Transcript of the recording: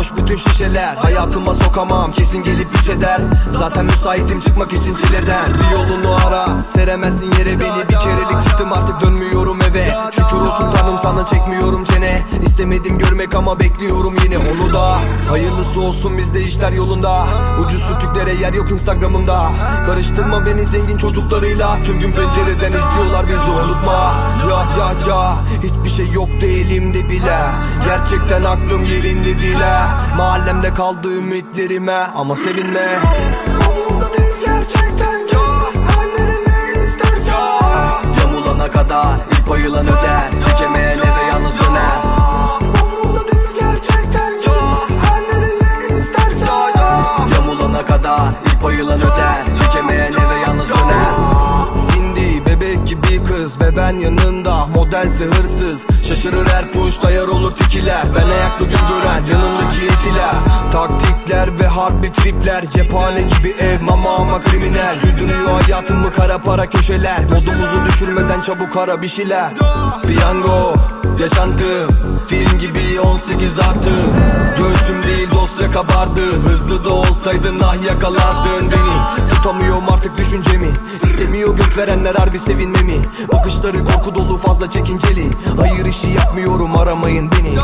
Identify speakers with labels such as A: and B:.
A: boş bütün şişeler Hayatıma sokamam kesin gelip iç eder Zaten müsaitim çıkmak için çileden Bir yolunu ara seremezsin yere beni Bir kerelik çıktım artık dönmüyorum eve Şükür olsun tanrım sana çekmiyorum çene İstemedim görmek ama bekliyorum yine onu da Hayırlısı olsun bizde işler yolunda Ucuz sütüklere yer yok instagramımda Karıştırma beni zengin çocuklarıyla Tüm gün pencereden izliyorlar hiçbir şey yoktu elimde bile. Gerçekten aklım yerinde ha. Mahallemde kaldı ümitlerime ama sevinme.
B: Umurumda değil gerçekten ya Her nereye istersen.
A: Yamulana kadar ilk bayılan öder. Çekemeyen eve yalnız döner.
B: Umurumda değil gerçekten ya Her nereye istersen.
A: Yamulana kadar ilk bayılan öder. Çekemeyen eve yalnız döner. Cindy bebek gibi kız ve ben yanında Modelse hırsız. Şaşırır her push dayar olur tikiler Ben ayaklı gün gören yanımdaki etiler Taktikler ve harbi tripler. Cephane gibi ev mama ama kriminal. Sürdürüyor hayatımı kara para köşeler. Modumuzu düşürmeden çabuk ara bir şeyler. Piyango yaşantım. Film gibi 18 artı. Göğsüm kabardı. Hızlı da olsaydın ah yakalardın beni. Tutamıyorum artık düşüncemi. İstemiyor göt verenler harbi sevinmemi. Bakışları korku dolu fazla çekinceli. Hayır işi yapmıyorum aramayın beni